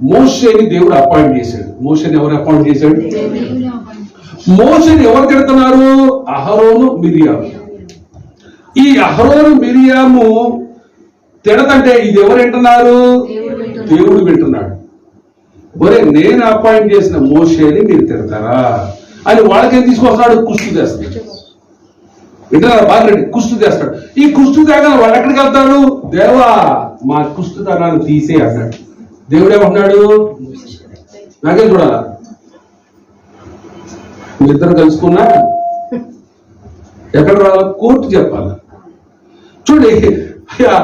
మోషేని దేవుడు అపాయింట్ చేశాడు. మోషేని ఎవరు అపాయింట్ చేశాడు? మోషేని ఎవరు తిడుతున్నారు? అహరోను మిరియాము. ఈ అహరోను మిరియాము తిడతంటే ఇది ఎవరు వింటున్నారు? దేవుడు వింటున్నాడు. ఒరే నేను అపాయింట్ చేసిన మోషేని మీరు తిడతారా? అని వాళ్ళకేం తీసుకొస్తున్నాడు? కుస్తు చేస్తాడు వింటున్నారు? బాగా కుస్తు చేస్తాడు ఈ కుస్తు తేగా వాళ్ళు ఎక్కడికి వెళ్తాడు దేవా మా కుస్తుతనాన్ని తీసే అన్నాడు. దేవుడేమన్నాడు నాకేం చూడాలా? మీరిద్దరు కలుసుకున్నా ఎక్కడ రావాలా కోర్టు చెప్పాలి? చూడండి. అయ్యా.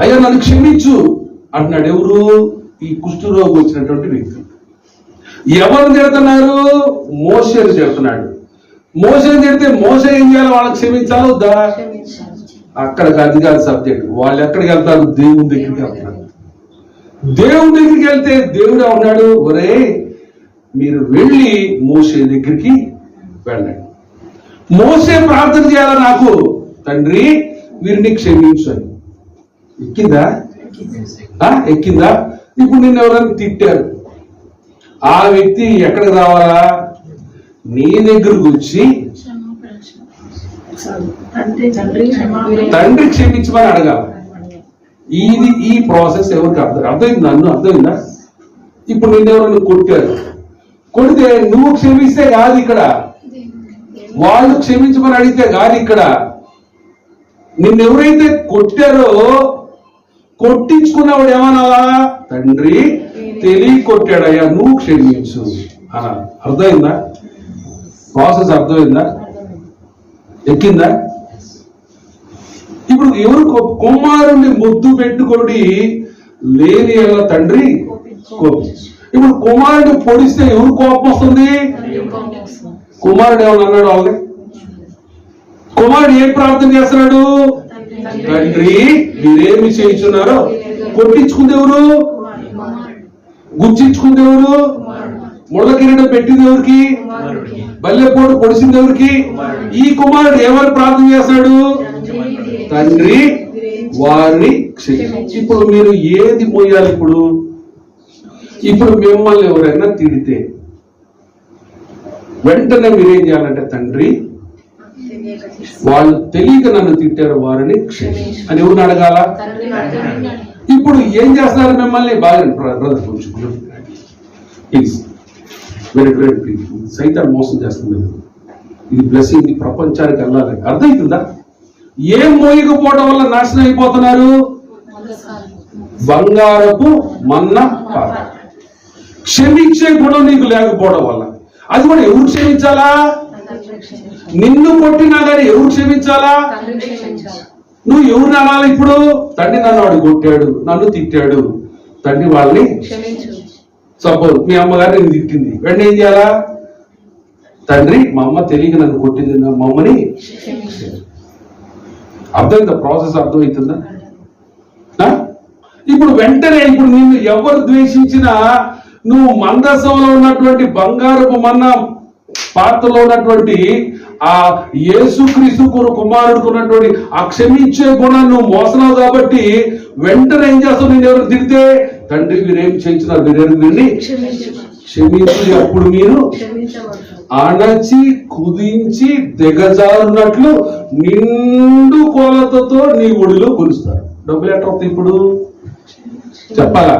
అయ్యా నన్ను క్షమించు. అంటున్నాడు ఎవరు? ఈ కుష్ఠరోగం వచ్చినటువంటి వ్యక్తి. ఎవరు తిడుతున్నారు? మోసేని తిడుతున్నాడు. మోసేని తిడితే మోస ఏం చేయాలి వాళ్ళకి క్షమించాలి వద్దా? అక్కడ అది కాదు సబ్జెక్ట్. వాళ్ళు ఎక్కడికి వెళ్తారు? దేవుని దగ్గరికి వెళ్తారు. దేవుని దగ్గరికి వెళ్తే దేవుడు ఉన్నాడు ఒరే మీరు వెళ్ళి మోసే దగ్గరికి వెళ్ళండి. మోసే ప్రార్థన చేయాలా నాకు? తండ్రి వీరిని క్షమించండి. ఎక్కిందా? ఎక్కిందా? ఇప్పుడు నిన్ను ఎవరైనా తిట్టారు. ఆ వ్యక్తి ఎక్కడికి రావాలా? నీ దగ్గరకు వచ్చి తండ్రి క్షమించమని అడగాలి. ఇది ఈ ప్రాసెస్ ఎవరికి అర్థం అర్థమైంది నన్ను? అర్థమైందా? ఇప్పుడు నిన్నెవరు కొట్టారు? కొడితే నువ్వు క్షమిస్తే కాదు ఇక్కడ? వాళ్ళు క్షమించమని అడిగితే కాదు ఇక్కడ? నిన్నెవరైతే కొట్టారో కొట్టించుకున్నవాడు ఏమనాలా తండ్రి తెలియ కొట్టాడయ్యా నువ్వు క్షమించు. అనాలి అర్థమైందా? ప్రాసెస్ అర్థమైందా? ఎక్కిందా ఇప్పుడు ఎవరు కుమారుని ముద్దు పెట్టుకొని లేని ఎలా తండ్రి కోపం. ఇప్పుడు కుమారుడిని పొడిస్తే ఎవరు కోపం వస్తుంది? కుమారుడు ఏమన్నా అన్నాడు వాళ్ళని కుమారుడు ఏం ప్రార్థన చేస్తున్నాడు? తండ్రి మీరేమి చేయించున్నారో కొట్టించుకుంది ఎవరు? గుచ్చించుకుంది ఎవరు? ముళ్ళ కిరీటం పెట్టింది ఎవరికి బల్లెపోటు పొడిసింది ఎవరికి ఈ కుమారుడు ఏమని ప్రార్థన చేస్తాడు తండ్రి వారిని క్షమించు ఇప్పుడు మీరు ఏది మోయాలి ఇప్పుడు ఇప్పుడు మిమ్మల్ని ఎవరైనా తిడితే వెంటనే మీరేం చేయాలంటే తండ్రి వాళ్ళు తెలియక నన్ను తిట్టారు వారిని క్షమించు అని ఎవరిని అడగాల ఇప్పుడు ఏం చేస్తున్నారు మిమ్మల్ని బాగా బ్రదర్ కొంచెం ప్లీజ్ వెరీ సైతాన్ని మోసం చేస్తుంది. ఇది బ్లెస్సింగ్ ఈ ప్రపంచానికి వెళ్ళాలి అర్థమవుతుందా ఏం మోయకపోవడం వల్ల నాశనం అయిపోతున్నారు? బంగారపు మన్న క్షమించే గుణం నీకు లేకపోవడం వల్ల. అది కూడా ఎవరు క్షమించాలా? నిన్ను కొట్టినా కానీ ఎవరు క్షమించాలా? నువ్వు ఎవరు అనాలి ఇప్పుడు? తండ్రి నన్ను వాడు కొట్టాడు నన్ను తిట్టాడు. తండ్రి వాళ్ళని సపోజ్ మీ అమ్మగారు నేను తిట్టింది. వెంటనే ఏం చేయాలా? తండ్రి మా అమ్మ తెలియక నన్ను కొట్టింది మా అమ్మని అర్థమైందా? ప్రాసెస్ అర్థమవుతుందా ఆ? ఇప్పుడు వెంటనే ఇప్పుడు నిన్ను ఎవరు ద్వేషించినా నువ్వు మందసంలో ఉన్నటువంటి బంగారపు మన్న పాత్రలో ఉన్నటువంటి ఆ యేసుక్రీస్తు కొరు కుమారుడికి ఉన్నటువంటి ఆ క్షమించే గుణం నువ్వు మోసనావు కాబట్టి వెంటనే ఏం చేస్తావు? నేను ఎవరు తిడితే తండ్రి మీరేం చేయించినారు వీరేం విని క్షమించి అప్పుడు మీరు అణచి కుదించి దిగజారున్నట్లు నిండు కోలతతో నీ ఒడిలో కొలుస్తారు. డబ్బులు ఎట్లా వస్తాయి ఇప్పుడు? చెప్పాలా?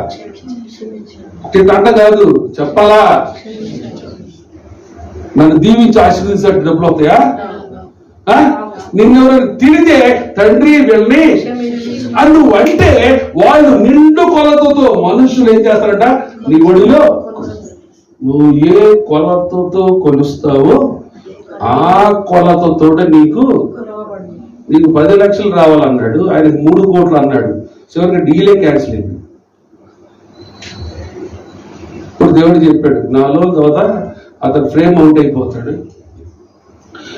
తంట కాదు చెప్పాలా? నన్ను దీవించి ఆశీర్వదించినట్టు డబ్బులు అవుతాయా ఆ? నిన్నెవరైనా తిడితే తండ్రి వెళ్ళి నువ్వు అంటే వాళ్ళు నిండు కొలతతో మనుషులు ఏం చేస్తారంట? నీ ఒడిలో నువ్వు ఏ కొలతతో కొలుస్తావో ఆ కొలతతో నీకు నీకు పది లక్షలు రావాలన్నాడు ఆయన మూడు కోట్లు అన్నాడు. చివరికి డీలే క్యాన్సిల్ అయింది. ఇప్పుడు దేవుడు చెప్పాడు నాలో తర్వాత అతను ఫ్రేమ్ అవుట్ అయిపోతాడు.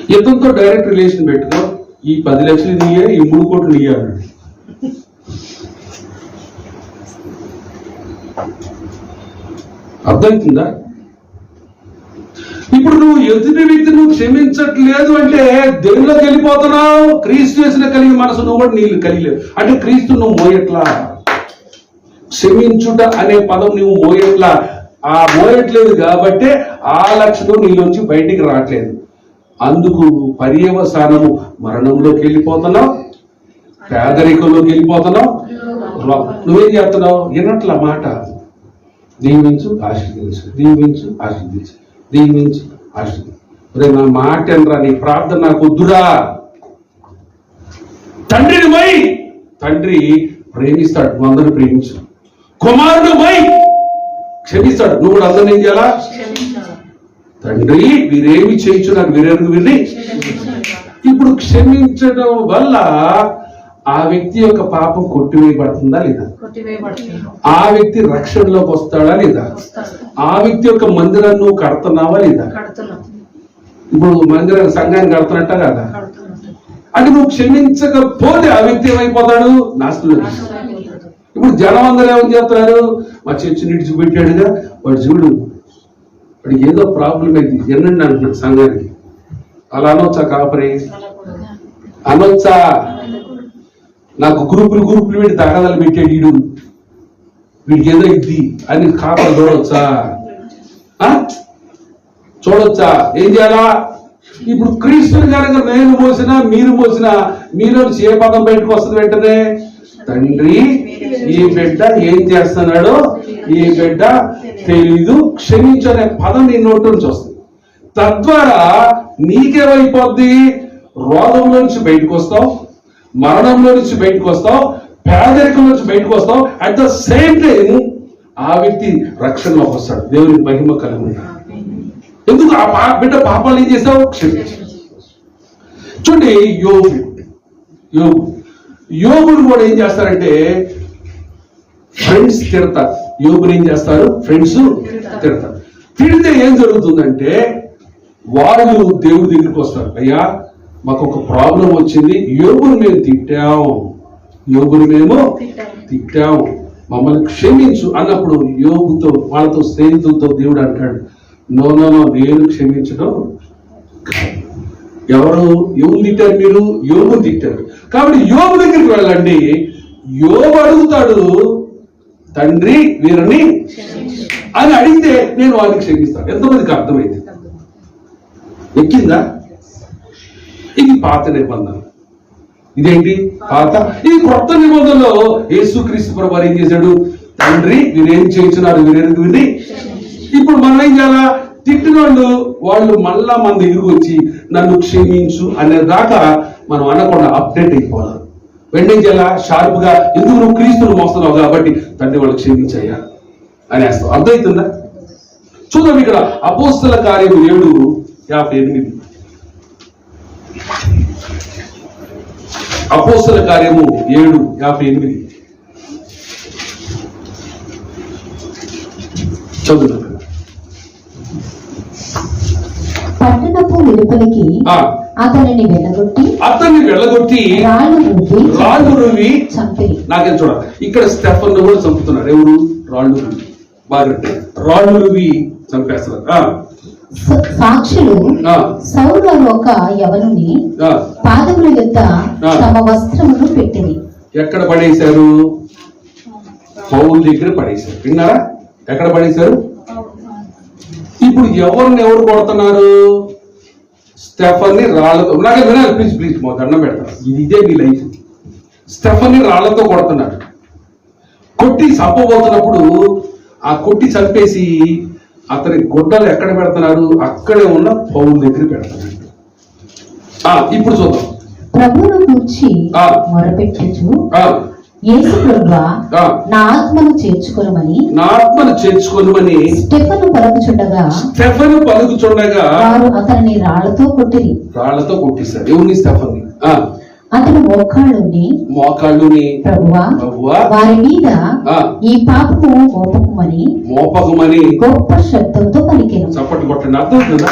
ఇతనితో డైరెక్ట్ రిలేషన్ పెట్టుకో ఈ పది లక్షలు నీయే ఈ మూడు కోట్లు నీయే అన్నాడు. అర్థమవుతుందా? ఇప్పుడు నువ్వు ఎదుటి వ్యక్తి నువ్వు క్షమించట్లేదు అంటే దేవుళ్ళకి వెళ్ళిపోతున్నావు క్రీస్తు చేసిన కలిగి మనసు నువ్వు కూడా నీళ్ళు కలిగలేవు అంటే క్రీస్తు నువ్వు మోయట్లా? క్షమించుట అనే పదం నువ్వు మోయట్లా? ఆ మోయట్లేదు కాబట్టే ఆ లక్షణం నీలోంచి బయటికి రావట్లేదు. అందుకు పర్యవసానము మరణంలోకి వెళ్ళిపోతున్నావు పేదరికంలోకి వెళ్ళిపోతున్నావు? రా- నువ్వేం చేస్తున్నావు? వినట్ల మాట. దీవించు ఆశీర్వదించు. దీవించు ఆశీర్వదించు. దీవించు ఆశీర్వదించు. ఒరే నా మాట అనరా నీ ప్రార్థన నాకు వద్దురా. తండ్రిని పోయి. తండ్రి ప్రేమిస్తాడు నువ్వు అందరిని ప్రేమించు. కుమారుడు పోయి. క్షమిస్తాడు. నువ్వు కూడా అందరిని ఏం చేయాలా? తండ్రి వీరేమి చేయించు నాకు వీరెరుగు విని ఇప్పుడు క్షమించడం వల్ల ఆ వ్యక్తి యొక్క పాపం కొట్టివేయబడుతుందా లేదా? ఆ వ్యక్తి రక్షణలోకి వస్తాడా లేదా? ఆ వ్యక్తి యొక్క మందిరాన్ని నువ్వు కడుతున్నావా లేదా? ఇప్పుడు మందిరాన్ని సంఘాన్ని కడుతున్నట్ట కదా? అంటే నువ్వు క్షమించకపోతే ఆ వ్యక్తి ఏమైపోతాడు? నాశనం. ఇప్పుడు జనం అందరూ ఏమని చెప్తారు మా చర్చి నిడిచిపెట్టాడుగా వాడు చూడు వాడికి ఏదో ప్రాబ్లం అయింది. ఎన్నండి అంటున్నాడు సంఘానికి. అలా అనొచ్చా కాపరి? అనొచ్చా? నాకు గ్రూపులు గ్రూపులు వీడి తగాదాలు పెట్టాడు వీడు వీడికి ఏదో ఇది? అని కాపలు చూడొచ్చా? ఆ? చూడొచ్చా? ఏం చేయాలా? ఇప్పుడు క్రీస్తుని కనుక నేను మోసినా మీరు మోసినా మీలో ఏ పదం బయటకు వస్తుంది వెంటనే? తండ్రి ఈ బిడ్డ ఏం చేస్తున్నాడో ఈ బిడ్డ తెలీదు క్షమించనే పదం నీ నోటి నుంచి వస్తుంది. తద్వారా నీకేమైపోద్ది? రోగంలో నుంచి బయటకు వస్తావు. మరణంలో నుంచి బయటకు వస్తావు పేదరికం నుంచి బయటకు వస్తావు. అట్ ద సేమ్ టైం ఆ వ్యక్తి రక్షణలోకి వస్తాడు దేవుని మహిమ కలిగి ఉంటాడు ఎందుకు? ఆ పా బిడ్డ పాపాలు ఏం చేసావు? క్షమించి చూడండి యోగు యోగు యోగులు కూడా ఏం చేస్తారంటే ఫ్రెండ్స్ తిడతారు. యోగులు ఏం చేస్తారు? ఫ్రెండ్స్ తిడతారు. తిడితే ఏం జరుగుతుందంటే వాళ్ళు దేవుడి దగ్గరికి వస్తారు. అయ్యా మాకు ఒక ప్రాబ్లం వచ్చింది. యోగుని మేము తిట్టాం. యోగుని మేము తిట్టాం. మమ్మల్ని క్షమించు అన్నప్పుడు యోగుతో వాళ్ళతో స్నేహితులతో దేవుడు అంటాడు నో నో నో నేను క్షమించడం కాదు." ఎవరు? యోగు తిట్టారు మీరు? యోగు తిట్టారు. కాబట్టి యోగు దగ్గరికి వెళ్ళండి. యోగు అడుగుతాడు తండ్రి వీరిని అని అడిగితే నేను వారిని క్షమిస్తాను. ఎంతమందికి అర్థమైంది? ఎక్కిందా? ఇది పాత నిబంధన ఇదేంటి? పాత? ఈ కొత్త నిబంధనలో యేసుక్రీస్తు ప్రభు ఏం చేశాడు? తండ్రి వీరేం చేయించున్నారు వీరెందుకు విని ఇప్పుడు మనం ఏం చేయాలా? తిట్టిన వాళ్ళు వాళ్ళు మళ్ళా మన దగ్గరకు వచ్చి నన్ను క్షమించు అనే దాకా మనం అనకుండా అప్డేట్ అయిపోవాలి. వెంటనే చేయాలా? షార్ప్గా ఎందుకు నువ్వు క్రీస్తును మోస్తున్నావు కాబట్టి తండ్రి వాళ్ళు క్షమించయ్యా అనేస్తావు. అర్థమవుతుందా? చూద్దాం ఇక్కడ అపోస్తల కార్యం ఏడు యాభై ఎనిమిది. అపోస్తల కార్యము ఏడు యాభై ఎనిమిది. చదువు పట్టణపు వెలుపలికి ఆ, అతనిని వెళ్ళగొట్టి అతన్ని వెళ్ళగొట్టి రాళ్ళు రువి చంపిరి నాకేం చూడ ఇక్కడ స్టెఫన్ కూడా చంపుతున్నారు. ఎవరు? రాళ్ళు రువి బాగా రాళ్ళు రువి చంపేస్తున్నారు స- సాక్షులు సౌలు అను ఒక యవనుని. పాదముల ఆ. తమ వస్త్రమును పెట్టిరి. ఎక్కడ పడేశారు? పౌల్ దగ్గర పడేశారు. విన్నారా? ఎక్కడ పడేశారు? ఇప్పుడు ఎవరిని ఎవరు కొడుతున్నారు? స్టెఫన్ని రాళ్ళతో నాకే వినాలి ప్లీజ్ ప్లీజ్ మా దండం పెడతారు ఇది ఇదే మీ లైఫ్. స్టెఫన్ని రాళ్ళతో కొడుతున్నారు. కొట్టి చంపబోతున్నప్పుడు ఆ కొట్టి చంపేసి అతని గుడ్డలు ఎక్కడ పెడుతున్నారు? అక్కడే ఉన్న పౌల్ దగ్గర ఆ, ఇప్పుడు చూద్దాం. ప్రభువును గూర్చి ఆ. మొరపెట్టుచు. ఆ, యేసు ప్రభువా. నా ఆత్మను చేర్చుకొనమని నా ఆత్మను చేర్చుకొనమని స్టెఫను పలుకుచుండగా స్టెఫన్ పలుకుచుండగా వారు అతనిని రాళ్ళతో కొట్టిరి. రాళ్ళతో కొట్టేశారు. ఎవరిని? స్టెఫన్ని. ఆ, అతను మోకాళ్ళుండి మోకాళ్ళుని ప్రభువా ప్రభువా వారి మీద. ఈ పాపము మోపకమని మోపకమని గొప్ప శబ్దంతో పలికెను చప్పట్లు కొట్టండి అర్థం అవుతుందా